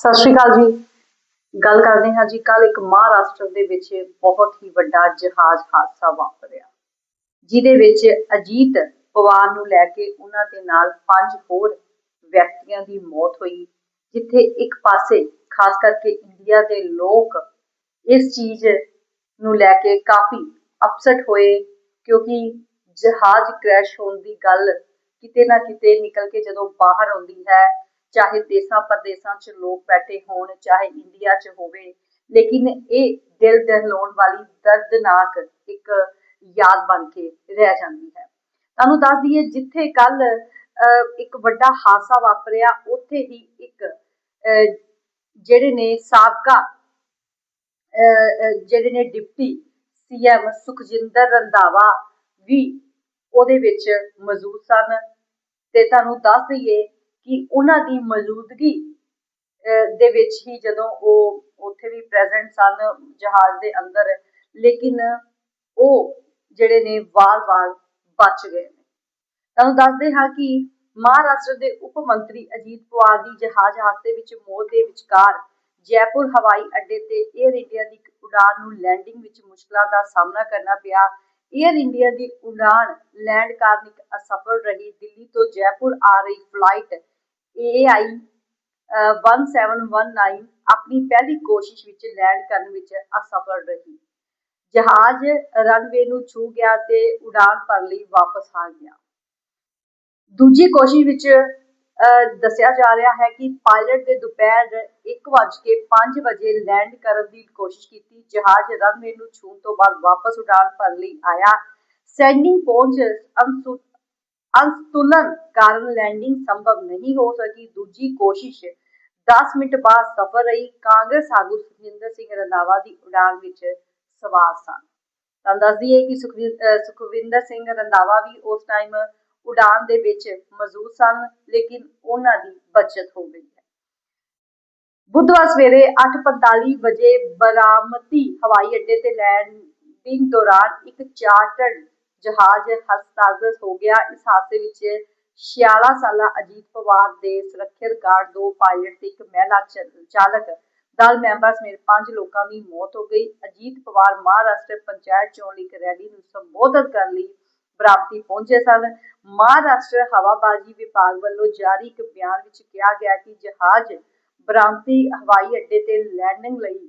ਸਤਿ ਸ਼੍ਰੀ ਅਕਾਲ ਜੀ। ਗੱਲ ਕਰਦੇ ਹਾਂ ਜੀ ਕੱਲ ਇੱਕ ਮਹਾਰਾਸ਼ਟਰ ਦੇ ਵਿੱਚ ਬਹੁਤ ਹੀ ਵੱਡਾ ਜਹਾਜ਼ ਹਾਦਸਾ ਵਾਪਰਿਆ। ਜਿਹਦੇ ਵਿੱਚ ਅਜੀਤ ਪਵਾਰ ਨੂੰ ਲੈ ਕੇ ਉਹਨਾਂ ਦੇ ਨਾਲ ਪੰਜ ਹੋਰ ਵਿਅਕਤੀਆਂ ਦੀ ਮੌਤ ਹੋਈ, ਜਿੱਥੇ ਇੱਕ ਪਾਸੇ ਖਾਸ ਕਰਕੇ ਇੰਡੀਆ ਦੇ ਲੋਕ ਇਸ ਚੀਜ਼ ਨੂੰ ਲੈ ਕੇ ਕਾਫੀ ਅਪਸੈਟ ਹੋਏ, ਕਿਉਂਕਿ ਜਹਾਜ਼ ਕ੍ਰੈਸ਼ ਹੋਣ ਦੀ ਗੱਲ ਕਿਤੇ ਨਾ ਕਿਤੇ ਨਿਕਲ ਕੇ ਜਦੋਂ ਬਾਹਰ ਆਉਂਦੀ ਹੈ ਚਾਹੇ ਦੇਸਾਂ ਪ੍ਰਦੇਸਾਂ 'ਚ ਲੋਕ ਬੈਠੇ ਹੋਣ, ਚਾਹੇ ਇੰਡੀਆ 'ਚ ਹੋਵੇ, ਲੇਕਿਨ ਇਹ ਦਿਲ ਦਹਿਲਾਉਣ ਵਾਲੀ ਦਰਦਨਾਕ ਇੱਕ ਯਾਦ ਬਣ ਕੇ ਰਹਿ ਜਾਂਦੀ ਹੈ। ਤੁਹਾਨੂੰ ਦੱਸ ਦਈਏ, ਜਿੱਥੇ ਕੱਲ ਇੱਕ ਵੱਡਾ ਹਾਦਸਾ ਵਾਪਰਿਆ, ਉੱਥੇ ਹੀ ਇੱਕ ਜਿਹੜੇ ਨੇ ਸਾਬਕਾ ਜਿਹੜੇ ਨੇ ਡਿਪਟੀ ਸੀਐਮ ਸੁਖਜਿੰਦਰ ਰੰਧਾਵਾ ਵੀ ਉਹਦੇ ਵਿੱਚ ਮੌਜੂਦ ਸਨ। ਤੇ ਤੁਹਾਨੂੰ ਦੱਸ ਦਈਏ ਕਿ ਉਹਨਾਂ ਦੀ ਮੌਜੂਦਗੀ ਦੇ ਵਿੱਚ ਹੀ ਜਦੋਂ ਉਹ ਉੱਥੇ ਵੀ ਪ੍ਰੈਜ਼ੈਂਟ ਸਨ ਜਹਾਜ਼ ਦੇ ਅੰਦਰ, ਲੇਕਿਨ ਉਹ ਜਿਹੜੇ ਨੇ ਵਾਲ-ਵਾਲ ਬਚ ਗਏ ਨੇ। ਤੁਹਾਨੂੰ ਦੱਸਦੇ ਹਾਂ ਕਿ ਮਹਾਰਾਸ਼ਟਰ ਦੇ ਉਪ ਮੰਤਰੀ ਅਜੀਤ ਪਵਾਰ ਦੀ ਜਹਾਜ਼ ਹਾਦਸੇ ਵਿੱਚ ਮੌਤ ਦੇ ਵਿਚਕਾਰ ਜੈਪੁਰ ਹਵਾਈ ਅੱਡੇ ਤੇ 에ਅਰ ਇੰਡੀਆ ਦੀ ਇੱਕ ਉਡਾਨ ਨੂੰ ਲੈਂਡਿੰਗ ਵਿੱਚ ਮੁਸ਼ਕਲਾਂ ਦਾ ਸਾਹਮਣਾ ਕਰਨਾ ਪਿਆ। 에ਅਰ ਇੰਡੀਆ ਦੀ ਉਡਾਨ ਲੈਂਡ ਕਾਰਨ ਇੱਕ ਅਸਫਲ ਰਹੀ ਦਿੱਲੀ ਤੋਂ ਜੈਪੁਰ ਆ ਰਹੀ ਫਲਾਈਟ AI 1719 ਆਪਣੀ ਪਹਿਲੀ ਕੋਸ਼ਿਸ਼ ਵਿੱਚ ਲੈਂਡ ਕਰਨ ਵਿੱਚ ਅਸਫਲ ਰਹੀ। ਜਹਾਜ਼ ਰਨਵੇ ਨੂੰ ਛੂ ਗਿਆ ਤੇ ਉਡਾਨ ਭਰਨ ਲਈ ਵਾਪਸ ਆ ਗਿਆ। ਦੂਜੀ ਕੋਸ਼ਿਸ਼ ਵਿੱਚ ਅਹ, ਦੱਸਿਆ ਜਾ ਰਿਹਾ ਹੈ ਕਿ ਪਾਇਲਟ ਨੇ ਦੁਪਹਿਰ 1:05 ਵਜੇ ਲੈਂਡ ਕਰਨ ਦੀ ਕੋਸ਼ਿਸ਼ ਕੀਤੀ। ਜਹਾਜ਼ ਰਨਵੇ ਨੂੰ ਛੂਣ ਤੋਂ ਬਾਅਦ ਵਾਪਸ ਉਡਾਨ ਭਰਨ ਲਈ ਆਇਆ। ਸੈਂਡਿੰਗ ਪਹੁੰਚ ਅਨਸੁ- ਅਸੰਤੁਲਨ ਕਾਰਨ ਲੈਂਡਿੰਗ ਸੰਭਵ ਨਹੀਂ ਹੋ ਸਕੀ। ਦੂਜੀ ਕੋਸ਼ਿਸ਼ 10 ਮਿੰਟ ਬਾਅਦ ਸਫਲ ਰਹੀ। ਕਾਂਗਰਸ ਆਗੂ ਸੁਖਵਿੰਦਰ ਸਿੰਘ ਰੰਧਾਵਾ ਦੀ ਉਡਾਨ ਵਿੱਚ ਸਵਾਰ ਸਨ। ਤੁਹਾਨੂੰ ਦੱਸ ਦਈਏ ਕਿ ਸੁਖਵਿੰਦਰ ਸਿੰਘ ਰੰਧਾਵਾ ਵੀ ਉਸ ਟਾਈਮ ਉਡਾਨ ਦੇ ਵਿੱਚ ਮੌਜੂਦ ਸਨ, ਲੇਕਿਨ ਉਹਨਾਂ ਦੀ ਬਚਤ ਹੋ ਗਈ ਹੈ। ਬੁੱਧਵਾਰ ਸਵੇਰੇ 8:45 ਵਜੇ ਬਰਾਮਤੀ ਹਵਾਈ ਅੱਡੇ ਤੇ ਲੈਂਡਿੰਗ ਦੌਰਾਨ ਇੱਕ ਚਾਰਟਰਡ ਜਹਾਜ਼ ਹਸਤਾਗਤ ਹੋ ਗਿਆ। ਇਸ ਹਾਦਸੇ ਵਿੱਚ 46 ਸਾਲਾ ਅਜੀਤ ਪਵਾਰ ਦੇ ਸੁਰੱਖਿਅਤ ਗਾਰਡ ਦੋ ਪਾਇਲਟ ਤੇ ਇੱਕ ਮਹਿਲਾ ਚਾਲਕ ਦਲ ਮੈਂਬਰ ਸਮੇਤ ਪੰਜ ਲੋਕਾਂ ਦੀ ਮੌਤ ਹੋ ਗਈ। ਅਜੀਤ ਪਵਾਰ ਮਹਾਰਾਸ਼ਟਰ ਪੰਚਾਇਤ ਚੋਣ ਲਈ ਇੱਕ ਰੈਲੀ ਨੂੰ ਸੰਬੋਧਨ ਕਰਨ ਲਈ ਬਰਾਮਤੀ ਪਹੁੰਚੇ ਸਨ। ਮਹਾਰਾਸ਼ਟਰ ਹਵਾਬਾਜ਼ੀ ਵਿਭਾਗ ਵੱਲੋਂ ਜਾਰੀ ਇੱਕ ਬਿਆਨ ਵਿੱਚ ਕਿਹਾ ਗਿਆ ਕਿ ਜਹਾਜ਼ ਬਰਾਮਤੀ ਹਵਾਈ ਅੱਡੇ ਤੇ ਲੈਂਡਿੰਗ ਲਈ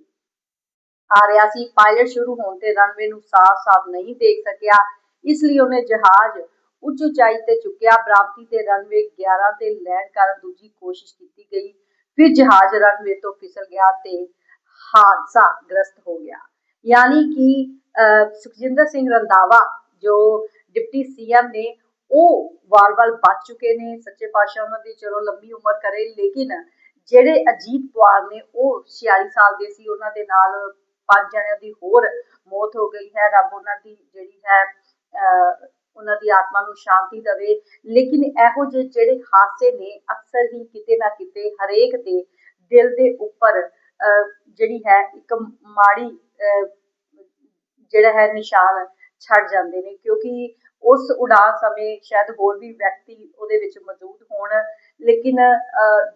ਆ ਰਿਹਾ ਸੀ। ਪਾਇਲਟ ਸ਼ੁਰੂ ਹੋਣ ਤੇ ਰਨਵੇ ਨੂੰ ਸਾਫ਼-ਸਾਫ਼ ਨਹੀਂ ਦੇਖ ਸਕਿਆ। ਇਸ ਲਈ ਉਹਨੇ ਜਹਾਜ਼ ਉੱਚ ਉਚਾਈ ਤੇ ਚੁੱਕਿਆ। ਬਰਾਮਤੀ ਤੇ ਰਨਵੇ 11 ਤੇ ਲੈਂਡ ਕਰਨ ਦੂਜੀ ਕੋਸ਼ਿਸ਼ ਕੀਤੀ ਗਈ। ਫਿਰ ਜਹਾਜ਼ ਰਨਵੇ ਤੋਂ ਫਿਸਲ ਗਿਆ ਤੇ ਹਾਦਸਾ ਗ੍ਰਸਤ ਹੋ ਗਿਆ। ਯਾਨੀ ਕਿ ਸੁਖਜਿੰਦਰ ਸਿੰਘ ਰੰਧਾਵਾ, ਜੋ ਡਿਪਟੀ ਸੀਐਮ ਨੇ, ਉਹ ਵਾਰ ਵਾਰ ਬਚ ਚੁੱਕੇ ਨੇ। ਸੱਚੇ ਪਾਤਸ਼ਾਹ ਉਹਨਾਂ ਦੀ ਚਲੋ ਲੰਬੀ ਉਮਰ ਕਰੇ, ਲੇਕਿਨ ਜਿਹੜੇ ਅਜੀਤ ਪਵਾਰ ਨੇ, ਉਹ 46 ਸਾਲ ਦੇ ਸੀ। ਉਹਨਾਂ ਦੇ ਨਾਲ ਪੰਜ ਜਣਿਆਂ ਦੀ ਹੋਰ ਮੌਤ ਹੋ ਗਈ ਹੈ। ਰੱਬ ਉਹਨਾਂ ਦੀ ਜਿਹੜੀ ਹੈ ਉਹਨਾਂ ਦੀ ਆਤਮਾ ਨੂੰ ਸ਼ਾਂਤੀ ਦੇਵੇ। ਲੇਕਿਨ ਇਹੋ ਜਿਹੇ ਜਿਹੜੇ ਹਾਦਸੇ ਨੇ, ਅਕਸਰ ਹੀ ਕਿਤੇ ਨਾ ਕਿਤੇ ਹਰੇਕ ਦੇ ਦਿਲ ਦੇ ਉੱਪਰ ਜਿਹੜੀ ਹੈ, ਇੱਕ ਮਾੜੀ ਜਿਹੜਾ ਹੈ, ਨਿਸ਼ਾਨ ਛੱਡ ਜਾਂਦੇ ਨੇ। ਕਿਉਂਕਿ ਉਸ ਉਡਾਨ ਸਮੇਂ ਸ਼ਾਇਦ ਹੋਰ ਵੀ ਵਿਅਕਤੀ ਉਹਦੇ ਵਿੱਚ ਮੌਜੂਦ ਹੋਣ। ਲੇਕਿਨ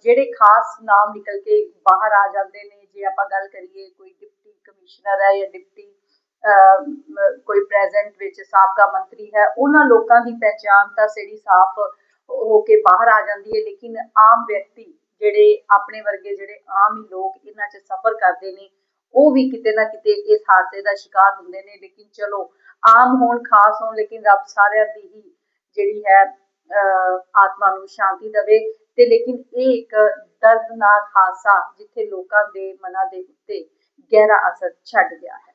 ਜਿਹੜੇ ਖਾਸ ਨਾਮ ਨਿਕਲ ਕੇ ਬਾਹਰ ਆ ਜਾਂਦੇ ਨੇ, ਜੇ ਆਪਾਂ ਗੱਲ ਕਰੀਏ ਕੋਈ ਡਿਪਟੀ ਕਮਿਸ਼ਨਰ ਹੈ ਜਾਂ ਡਿਪਟੀ ਕੋਈ ਪ੍ਰੈਜ਼ੈਂਟ ਵਿੱਚ ਸਾਬਕਾ ਮੰਤਰੀ ਹੈ ਉਹਨਾਂ ਲੋਕਾਂ ਦੀ ਪਹਿਚਾਣ ਤਾਂ ਜਿਹੜੀ ਸਾਫ਼ ਹੋ ਕੇ ਬਾਹਰ ਆ ਜਾਂਦੀ ਹੈ ਲੇਕਿਨ ਆਮ ਵਿਅਕਤੀ ਜਿਹੜੇ ਆਪਣੇ ਵਰਗੇ ਜਿਹੜੇ ਆਮ ਹੀ ਲੋਕ ਇਹਨਾਂ 'ਚ ਸਫ਼ਰ ਕਰਦੇ ਨੇ ਉਹ ਵੀ ਕਿਤੇ ਨਾ ਕਿਤੇ ਇਸ ਹਾਦਸੇ ਦਾ ਸ਼ਿਕਾਰ ਹੁੰਦੇ ਨੇ ਲੇਕਿਨ ਚਲੋ ਆਮ ਹੋਣ ਖਾਸ ਹੋਣ ਲੇਕਿਨ ਰੱਬ ਸਾਰਿਆਂ ਦੀ ਹੀ ਜਿਹੜੀ ਹੈ ਅਹ, ਆਤਮਾ ਨੂੰ ਸ਼ਾਂਤੀ ਦੇਵੇ ਤੇ ਲੇਕਿਨ ਇਹ ਇੱਕ ਦਰਦਨਾਕ ਹਾਦਸਾ ਜਿੱਥੇ ਲੋਕਾਂ ਦੇ ਮਨਾਂ ਦੇ ਉੱਤੇ ਗਹਿਰਾ ਅਸਰ ਛੱਡ ਗਿਆ ਹੈ।